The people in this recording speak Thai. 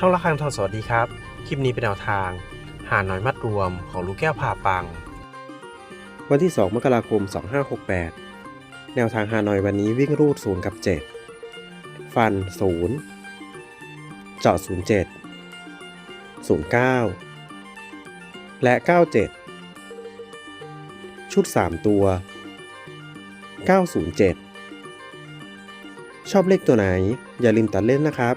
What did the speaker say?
ช่องละครังทองสวัสดีครับ คลิปนี้เป็นแนวทาง หาหน้อยมัดรวมของลูกแก้วผ่าปัง วันที่ 2 มกราคม 2568 แนวทางหาหน้อยวันนี้วิ่งรูด 0 กับ 7 ฟัน 0 เจาะ 07 09 และ 97 ชุด 3 ตัว 907 ชอบเลขตัวไหน อย่าลืมตัดเล่นนะครับ